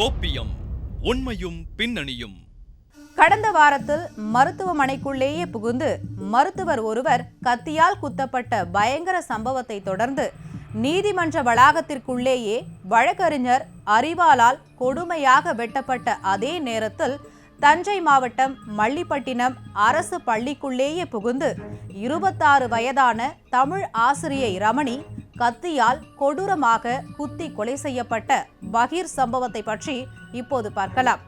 கோப்பியம் உண்மையும் பின்னணியும். கடந்த வாரத்தில் மருத்துவமனைக்குள்ளேயே புகுந்து மருத்துவர் ஒருவர் கத்தியால் குத்தப்பட்ட பயங்கர சம்பவத்தை தொடர்ந்து நீதிமன்ற வளாகத்திற்குள்ளேயே வழக்கறிஞர் அறிவாளால் கொடுமையாக வெட்டப்பட்ட அதே நேரத்தில் தஞ்சை மாவட்டம் மல்லிப்பட்டினம் அரசு பள்ளிக்குள்ளேயே புகுந்து இருபத்தாறு வயதான தமிழ் ஆசிரியை ரமணி கத்தியால் கொடூரமாக குத்தி கொலை செய்யப்பட்ட பகீர் சம்பவத்தை பற்றி இப்போது பார்க்கலாம்.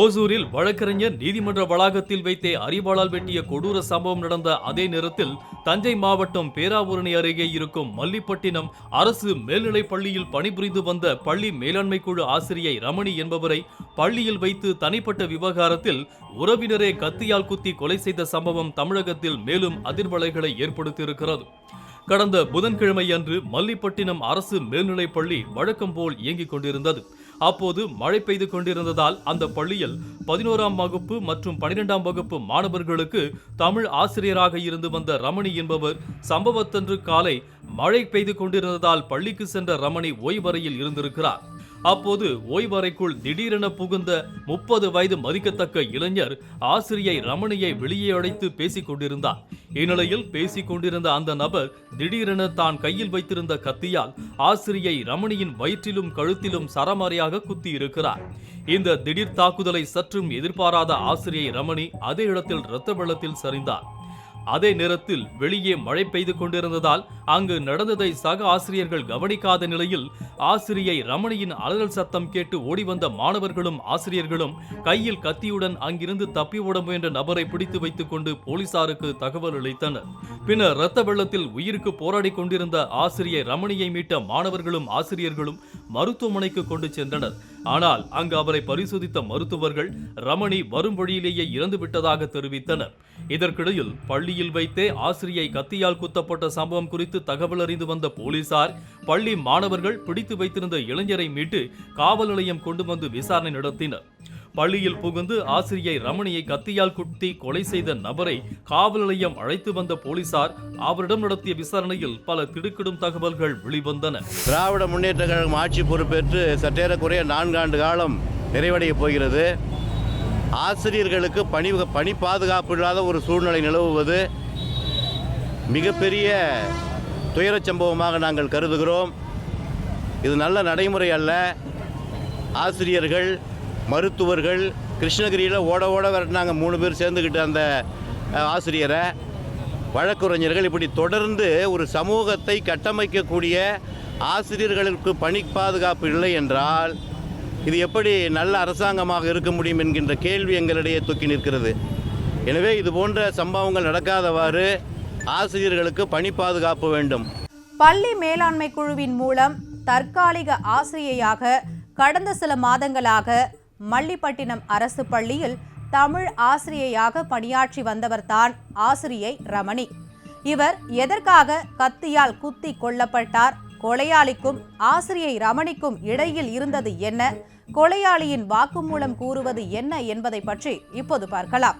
ஓசூரில் வழக்கறிஞர் நீதிமன்ற வளாகத்தில் வைத்தே அரிவாளால் வெட்டிய கொடூர சம்பவம் நடந்த அதே நேரத்தில் தஞ்சை மாவட்டம் பேராவூரணி அருகே இருக்கும் மல்லிப்பட்டினம் அரசு மேல்நிலைப் பள்ளியில் பணிபுரிந்து வந்த பள்ளி மேலாண்மை குழு ஆசிரியை ரமணி என்பவரை பள்ளியில் வைத்து தனிப்பட்ட விவகாரத்தில் உறவினரே கத்தியால் குத்தி கொலை செய்த சம்பவம் தமிழகத்தில் மேலும் அதிர்வலைகளை ஏற்படுத்தியிருக்கிறது. கடந்த புதன்கிழமை அன்று மல்லிப்பட்டினம் அரசு மேல்நிலைப் பள்ளி வழக்கம் போல் இயங்கிக் கொண்டிருந்தது. அப்போது மழை பெய்து கொண்டிருந்ததால் அந்த பள்ளியில் பதினோராம் வகுப்பு மற்றும் பனிரெண்டாம் வகுப்பு மாணவர்களுக்கு தமிழ் ஆசிரியராக இருந்து வந்த ரமணி என்பவர் சம்பவத்தன்று காலை மழை பெய்து கொண்டிருந்ததால் பள்ளிக்கு சென்ற ரமணி ஓய்வறையில் இருந்திருக்கிறார். அப்போது ஓய்வறைக்குள் திடீரென புகுந்த முப்பது வயது மதிக்கத்தக்க இளைஞர் ஆசிரியை ரமணியை வெளியே அழைத்து பேசிக் கொண்டிருந்தார். இந்நிலையில் பேசிக் கொண்டிருந்த அந்த நபர் திடீரென தான் கையில் வைத்திருந்த கத்தியால் ஆசிரியை ரமணியின் வயிற்றிலும் கழுத்திலும் சரமாரியாக குத்தி இருக்கிறார் இந்த திடீர் தாக்குதலை சற்றும் எதிர்பாராத ஆசிரியை ரமணி அதே இடத்தில் இரத்த வெள்ளத்தில் சரிந்தார். அதே நேரத்தில் வெளியே மழை பெய்து கொண்டிருந்ததால் அங்கு நடந்ததை சக ஆசிரியர்கள் கவனிக்காத நிலையில் ஆசிரியை ரமணியின் அலறல் சத்தம் கேட்டு ஓடி வந்த மாணவர்களும் ஆசிரியர்களும் கையில் கத்தியுடன் அங்கிருந்து தப்பி ஓட முயன்ற நபரை பிடித்து வைத்துக் கொண்டு போலீசாருக்கு தகவல் அளித்தனர். பின்னர் இரத்த வெள்ளத்தில் உயிருக்கு போராடி கொண்டிருந்த ஆசிரியை ரமணியை மீட்ட மாணவர்களும் ஆசிரியர்களும் மருத்துவமனைக்கு கொண்டு சென்றனர். ஆனால் அங்கு அவரை பரிசோதித்த மருத்துவர்கள் ரமணி வரும் வழியிலேயே இறந்துவிட்டதாக தெரிவித்தனர். இதற்கிடையில் பள்ளியில் வைத்தே ஆசிரியை கத்தியால் குத்தப்பட்ட சம்பவம் குறித்து தகவல் அறிந்து வந்த போலீசார் பள்ளி மாணவர்கள் பிடித்து வைத்திருந்த இளைஞரை மீட்டு காவல் நிலையம் கொண்டு வந்து விசாரணை நடத்தினர். பள்ளியில் புகுந்து ஆசிரியை ரமணியை கத்தியால் குத்தி கொலை செய்த நபரை காவல் நிலையம் அழைத்து வந்த போலீசார் அவரிடம் நடத்திய விசாரணையில் பல திடுக்கிடும் தகவல்கள் வெளிவந்தன. திராவிட முன்னேற்ற கழகம் ஆட்சி பொறுப்பேற்று சற்றேறக்குறைய நான்காண்டு காலம் நிறைவடைய போகிறது. ஆசிரியர்களுக்கு பணி பணி பாதுகாப்பு இல்லாத ஒரு சூழ்நிலை நிலவுவது மிகப்பெரிய துயரச் சம்பவமாக நாங்கள் கருதுகிறோம். இது நல்ல நடைமுறை அல்ல. ஆசிரியர்கள் மருத்துவர்கள் கிருஷ்ணகிரியில் ஓட ஓட விரட்டினாங்க. மூணு பேர் சேர்ந்துக்கிட்டு அந்த ஆசிரியரை. வழக்குரைஞர்கள் இப்படி தொடர்ந்து ஒரு சமூகத்தை கட்டமைக்கக்கூடிய ஆசிரியர்களுக்கு பணி பாதுகாப்பு இல்லை என்றால் இது எப்படி நல்ல அரசாங்கமாக இருக்க முடியும் என்கின்ற கேள்வி எங்களிடையே தூக்கி நிற்கிறது. எனவே இது போன்ற சம்பவங்கள் நடக்காதவாறு ஆசிரியர்களுக்கு பணி பாதுகாப்பு வேண்டும். பள்ளி மேலாண்மை குழுவின் மூலம் தற்காலிக ஆசிரியையாக கடந்த சில மாதங்களாக மல்லிப்பட்டினம் அரசு பள்ளியில் தமிழ் ஆசிரியையாக பணியாற்றி வந்தவர்தான் ஆசிரியை ரமணி. இவர் எதற்காக கத்தியால் குத்தி கொல்லப்பட்டார்? கொலையாளிக்கும் ஆசிரியை ரமணிக்கும் இடையில் இருந்தது என்ன? கொலையாளியின் வாக்குமூலம் கூறுவது என்ன என்பதை பற்றி இப்போது பார்க்கலாம்.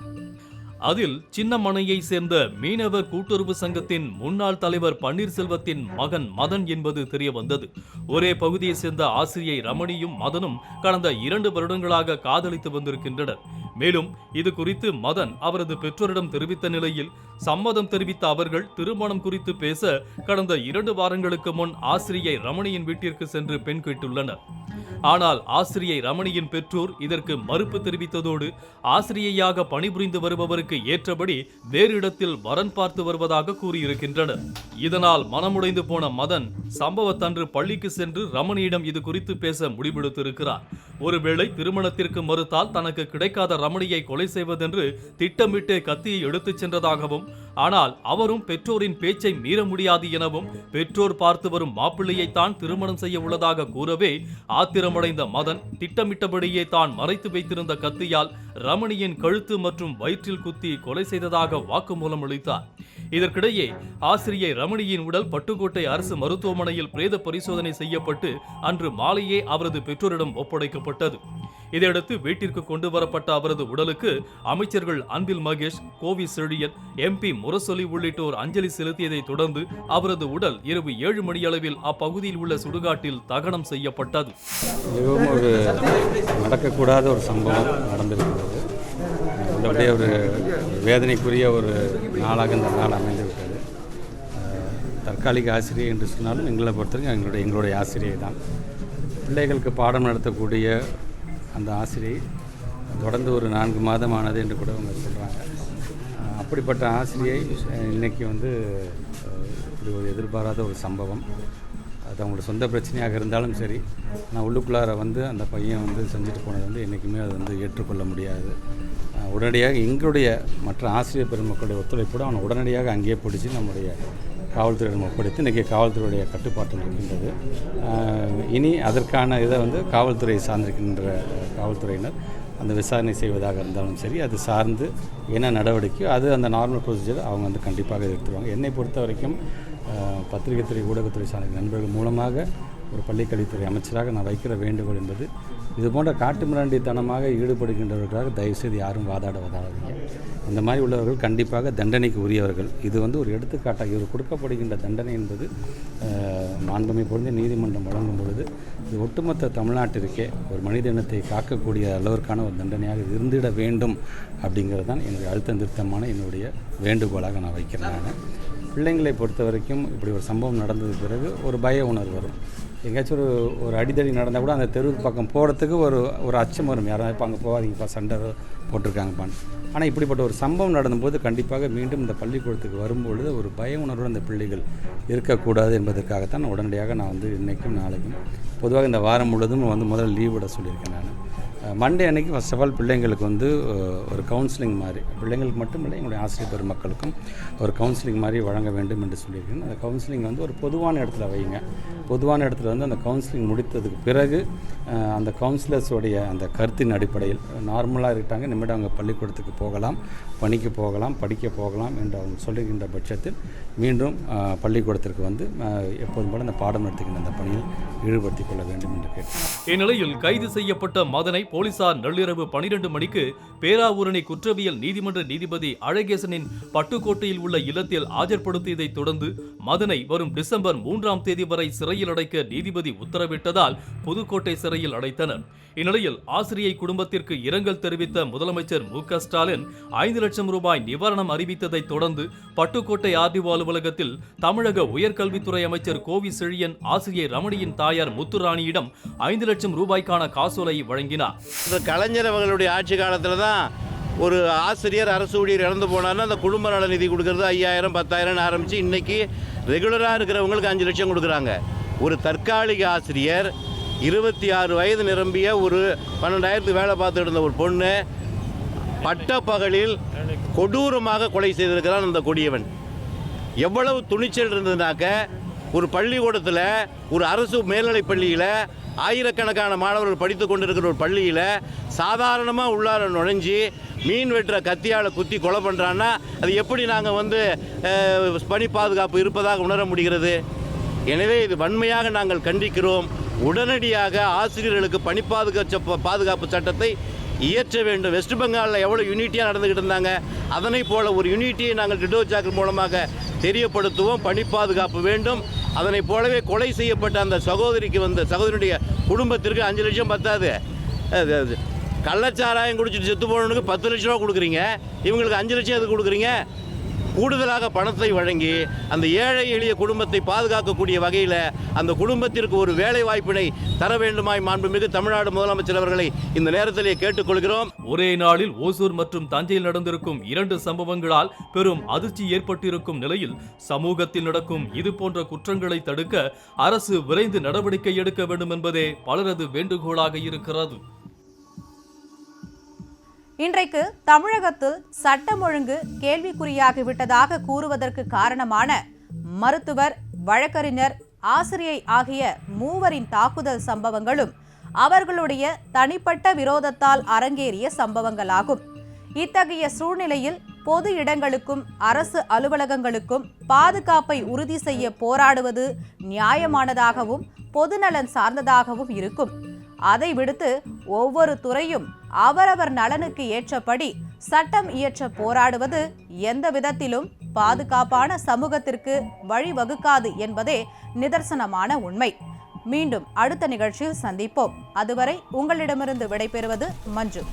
அதில் சின்னமனையை சேர்ந்த மீனவர் கூட்டுறவு சங்கத்தின் முன்னாள் தலைவர் பன்னீர்செல்வத்தின் மகன் மதன் என்பது தெரிய வந்தது ஒரே பகுதியை சேர்ந்த ஆசிரியை ரமணியும் மதனும் கடந்த இரண்டு வருடங்களாக காதலித்து வந்திருக்கின்றனர். மேலும் இது குறித்து மதன் அவரது பெற்றோரிடம் தெரிவித்த நிலையில் சம்மதம் தெரிவித்த அவர்கள் திருமணம் குறித்து பேச கடந்த இரண்டு வாரங்களுக்கு முன் ஆசிரியை ரமணியின் வீட்டிற்கு சென்று பெண் கேட்டுள்ளனர். ஆனால் ஆசிரியை ரமணியின் பெற்றோர் இதற்கு மறுப்பு தெரிவித்ததோடு ஆசிரியையாக பணிபுரிந்து வருபவருக்கு ஏற்றபடி வேறு இடத்தில் வரன் பார்த்து வருவதாக கூறியிருக்கின்றனர். இதனால் மனமுடைந்து போன மதன் சம்பவத்தன்று பள்ளிக்கு சென்று ரமணியிடம் இது குறித்து பேச முடிவெடுத்திருக்கிறார். ஒருவேளை திருமணத்திற்கு மறுத்தால் தனக்கு கிடைக்காத ரமணியை கொலை செய்வதென்று திட்டமிட்டு கத்தியை எடுத்துச் சென்றதாகவும் ஆனால் அவரும் பெற்றோரின் பேச்சை மீற முடியாது எனவும் பெற்றோர் பார்த்து வரும் மாப்பிள்ளையைத்தான் திருமணம் செய்ய உள்ளதாக கூறவே ஆத்திரமடைந்த மதன் திட்டமிட்டபடியே தான் மறைத்து வைத்திருந்த கத்தியால் ரமணியின் கழுத்து மற்றும் வயிற்றில் குத்தி கொலை செய்ததாக வாக்குமூலம் அளித்தார். இதற்கிடையே ஆசிரியை ரமணியின் உடல் பட்டுக்கோட்டை அரசு மருத்துவமனையில் பிரேத பரிசோதனை செய்யப்பட்டு அன்று மாலையே அவரது பெற்றோரிடம் ஒப்படைக்கப்பட்டது. இதையடுத்து வீட்டிற்கு கொண்டு வரப்பட்ட அவரது உடலுக்கு அமைச்சர்கள் அன்பில் மகேஷ் கோவி செழியன் எம்பி முரசொலி உள்ளிட்டோர் அஞ்சலி செலுத்தியதை தொடர்ந்து அவரது உடல் இரவு ஏழு மணியளவில் அப்பகுதியில் உள்ள சுடுகாட்டில் தகனம் செய்யப்பட்டது. மிகவும் ஒரு நடக்கக்கூடாத ஒரு சம்பவம் நடந்திருக்கிறது. ஒரு வேதனைக்குரிய ஒரு நாளாக இந்த நாள் அமைந்து விட்டது தற்காலிக ஆசிரியர் என்று சொன்னாலும் எங்களை பொறுத்தவரைக்கும் எங்களுடைய எங்களுடைய ஆசிரியை தான். பிள்ளைகளுக்கு பாடம் நடத்தக்கூடிய அந்த ஆசிரியை தொடர்ந்து ஒரு நான்கு மாதம் ஆனது என்று கூட அவங்க சொல்கிறாங்க அப்படிப்பட்ட ஆசிரியை இன்றைக்கி வந்து இப்படி ஒரு எதிர்பாராத ஒரு சம்பவம். அது அவங்களோட சொந்த பிரச்சனையாக இருந்தாலும் சரி நான் உள்ளுக்குள்ளார வந்து அந்த பையன் வந்து செஞ்சுட்டு போனது வந்து என்றைக்குமே அது வந்து ஏற்றுக்கொள்ள முடியாது. உடனடியாக எங்களுடைய மற்ற ஆசிரியர் பெருமக்களுடைய ஒத்துழைப்போடு அவனை உடனடியாக அங்கேயே பிடிச்சி நம்முடைய காவல்துறையிடம் ஒப்படைத்து இன்றைக்கி காவல்துறையுடைய கட்டுப்பாட்டில் இருக்கின்றது. இனி அதற்கான இதை வந்து காவல்துறை சார்ந்திருக்கின்ற காவல்துறையினர் அந்த விசாரணை செய்வதாக இருந்தாலும் சரி அது சார்ந்து என்ன நடவடிக்கையோ அது அந்த நார்மல் ப்ரொசீஜர் அவங்க வந்து கண்டிப்பாக எடுத்துருவாங்க என்னை பொறுத்த வரைக்கும் பத்திரிகைத்துறை ஊடகத்துறை சார்ந்த நண்பர்கள் மூலமாக ஒரு பள்ளிக்கல்வித்துறை அமைச்சராக நான் வைக்கிற வேண்டுகோள் என்பது இது போன்ற காட்டுமிராண்டித்தனமாக ஈடுபடுகின்றவர்களாக தயவுசெய்து யாரும் வாதாட வாதாடாதீங்க இந்த மாதிரி உள்ளவர்கள் கண்டிப்பாக தண்டனைக்கு உரியவர்கள். இது வந்து ஒரு எடுத்துக்காட்டாக இவர் கொடுக்கப்படுகின்ற தண்டனை என்பது மாண்புமை பொருந்த நீதிமன்றம் வழங்கும் பொழுது இது ஒட்டுமொத்த தமிழ்நாட்டிற்கே ஒரு மனித இனத்தை காக்கக்கூடிய அளவிற்கான ஒரு தண்டனையாக இருந்திட வேண்டும் அப்படிங்கிறது தான் என்னுடைய அழுத்த திருத்தமான என்னுடைய வேண்டுகோளாக நான் வைக்கிறேன் நான். பிள்ளைங்களை பொறுத்த வரைக்கும் இப்படி ஒரு சம்பவம் நடந்தது பிறகு ஒரு பய உணர்வு வரும். எங்கேயாச்சும் ஒரு ஒரு அடிதடி நடந்தால் கூட அந்த தெரு பக்கம் போகிறதுக்கு ஒரு ஒரு அச்சம் வரும். யாராவது இப்போ அங்கே போகாதீங்கப்பா சண்டை போட்டிருக்காங்கப்பான்னு. ஆனால் இப்படிப்பட்ட ஒரு சம்பவம் நடந்தபோது கண்டிப்பாக மீண்டும் இந்த பள்ளிக்கூடத்துக்கு வரும்பொழுது ஒரு பய உணர்வோடு அந்த பிள்ளைகள் இருக்கக்கூடாது என்பதற்காகத்தான் உடனடியாக நான் வந்து இன்றைக்கும் நாளைக்கும் பொதுவாக இந்த வாரம் முழுவதும் வந்து முதல்ல லீவ் விட சொல்லியிருக்கேன் நான். மண்டே அன்னைக்கு ஃபஸ்ட் ஆஃப் ஆல் பிள்ளைங்களுக்கு வந்து ஒரு கவுன்சிலிங் மாதிரி பிள்ளைங்களுக்கு மட்டும் இல்லை எங்களுடைய ஆசிரியர் பெருமக்களுக்கும் ஒரு கவுன்சிலிங் மாதிரி வழங்க வேண்டும் என்று சொல்லியிருக்கேன். அந்த கவுன்சிலிங் வந்து ஒரு பொதுவான இடத்துல வைங்க பொதுவான இடத்துல வந்து அந்த கவுன்சிலிங் முடித்ததுக்கு பிறகு அந்த கவுன்சிலர்ஸோடைய அந்த கருத்தின் அடிப்படையில் நார்மலாக இருக்கிட்டாங்க நிமிடம் அவங்க பள்ளிக்கூடத்துக்கு போகலாம் பணிக்கு போகலாம் படிக்க போகலாம் என்று அவங்க சொல்லுகின்ற பட்சத்தில் மீண்டும் பள்ளிக்கூடத்திற்கு வந்து எப்போதும் போல அந்த பாடம் நடத்துகின்ற அந்த பணியில் ஈடுபடுத்திக் கொள்ள வேண்டும் என்று கேட்டேன் இந்நிலையில் கைது செய்யப்பட்ட மதனை போலீசார் நள்ளிரவு பனிரெண்டு மணிக்கு பேராவூரணி குற்றவியல் நீதிமன்ற நீதிபதி அழகேசனின் பட்டுக்கோட்டையில் உள்ள இல்லத்தில் ஆஜர்படுத்தியதைத் தொடர்ந்து மதனை வரும் டிசம்பர் மூன்றாம் தேதி வரை சிறையில் அடைக்க நீதிபதி உத்தரவிட்டதால் புதுக்கோட்டை சிறையில் அடைத்தனர். இந்நிலையில் ஆசிரியை குடும்பத்திற்கு இரங்கல் தெரிவித்த முதலமைச்சர் மு க ஸ்டாலின் ஐந்து லட்சம் ரூபாய் நிவாரணம் அறிவித்ததைத் தொடர்ந்து பட்டுக்கோட்டை ஆர்டிஓ அலுவலகத்தில் தமிழக உயர்கல்வித்துறை அமைச்சர் கோவி செழியன் ஆசிரியை ரமணியின் தாயார் முத்துராணியிடம் ஐந்து லட்சம் ரூபாய்க்கான காசோலையை வழங்கினார். இந்த கலைஞர் அவர்களுடைய ஆட்சி காலத்தில் தான் ஒரு ஆசிரியர் அரசு ஊழியர் இறந்து போனார்னா அந்த குடும்ப நல நிதி கொடுக்கறது ஐயாயிரம் பத்தாயிரம்னு ஆரம்பித்து இன்றைக்கி ரெகுலராக இருக்கிறவங்களுக்கு அஞ்சு லட்சம் கொடுக்குறாங்க. ஒரு தற்காலிக ஆசிரியர் இருபத்தி ஆறு வயது நிரம்பிய ஒரு பன்னெண்டாயிரத்துக்கு வேலை பார்த்துட்டு இருந்த ஒரு பொண்ணு பட்டப்பகலில் கொடூரமாக கொலை செய்திருக்கிறான் அந்த கொடியவன். எவ்வளவு துணிச்சல் இருந்ததுனாக்க ஒரு பள்ளிக்கூடத்தில் ஒரு அரசு மேல்நிலைப் பள்ளியில் ஆயிரக்கணக்கான மாணவர்கள் படித்து கொண்டிருக்கிற ஒரு பள்ளியில் சாதாரணமாக உள்ளார நுழைஞ்சி மீன் வெட்டுற கத்தியால் குத்தி கொலை பண்ணுறான்னா அது எப்படி நாங்கள் வந்து பணி பாதுகாப்பு இருப்பதாக உணர முடிகிறது? எனவே இது வன்மையாக நாங்கள் கண்டிக்கிறோம். உடனடியாக ஆசிரியர்களுக்கு பணி பாதுகாப்பு பாதுகாப்பு சட்டத்தை இயற்ற வேண்டும். வெஸ்ட் பெங்காலில் எவ்வளோ யூனிட்டியாக நடந்துக்கிட்டு இருந்தாங்க? அதனை போல ஒரு யூனிட்டியை நாங்கள் டிடோ ஜாக்கர் மூலமாக தெரியப்படுத்துவோம். பணி பாதுகாப்பு வேண்டும். அதனை போலவே கொலை செய்யப்பட்ட அந்த சகோதரிக்கு வந்த சகோதரியுடைய குடும்பத்திற்கு அஞ்சு லட்சம் பத்தாது. அது அது கள்ளச்சாராயம் குடிச்சிட்டு செத்து போனவனுக்கு பத்து லட்ச ரூபா கொடுக்குறீங்க. இவங்களுக்கு அஞ்சு லட்சம் எது கொடுக்குறீங்க? கூடுதலாக பணத்தை வழங்கி அந்த ஏழை எளிய குடும்பத்தை பாதுகாக்கக்கூடிய வகையில் அந்த குடும்பத்திற்கு ஒரு வேலை வாய்ப்பினை தர வேண்டுமாய் மாண்புமிகு தமிழ்நாடு முதலமைச்சர் அவர்களை இந்த நேரத்திலே கேட்டுக்கொள்கிறோம். ஒரே நாளில் ஓசூர் மற்றும் தஞ்சையில் நடந்திருக்கும் இரண்டு சம்பவங்களால் பெரும் அதிர்ச்சி ஏற்பட்டிருக்கும் நிலையில் சமூகத்தில் நடக்கும் இது போன்ற குற்றங்களை தடுக்க அரசு விரைந்து நடவடிக்கை எடுக்க வேண்டும் என்பதே பலரது வேண்டுகோளாக இருக்கிறது. இன்றைக்கு தமிழகத்தில் சட்டம் ஒழுங்கு கேள்விக்குறியாகிவிட்டதாக கூறுவதற்கு காரணமான மருத்துவர் வழக்கறிஞர் ஆசிரியை ஆகிய மூவரின் தாக்குதல் சம்பவங்களும் அவர்களுடைய தனிப்பட்ட விரோதத்தால் அரங்கேறிய சம்பவங்களாகும். இத்தகைய சூழ்நிலையில் பொது இடங்களுக்கும் அரசு அலுவலகங்களுக்கும் பாதுகாப்பை உறுதி செய்ய போராடுவது நியாயமானதாகவும் பொதுநலன் சார்ந்ததாகவும் இருக்கும். அதை விடுத்து ஒவ்வொரு துறையும் அவரவர் நலனுக்கு ஏற்றபடி சட்டம் இயற்ற போராடுவது எந்த விதத்திலும் பாதுகாப்பான சமூகத்திற்கு வழிவகுக்காது என்பதே நிதர்சனமான உண்மை. மீண்டும் அடுத்த நிகழ்ச்சியில் சந்திப்போம். அதுவரை உங்களிடமிருந்து விடைபெறுவது மஞ்சு.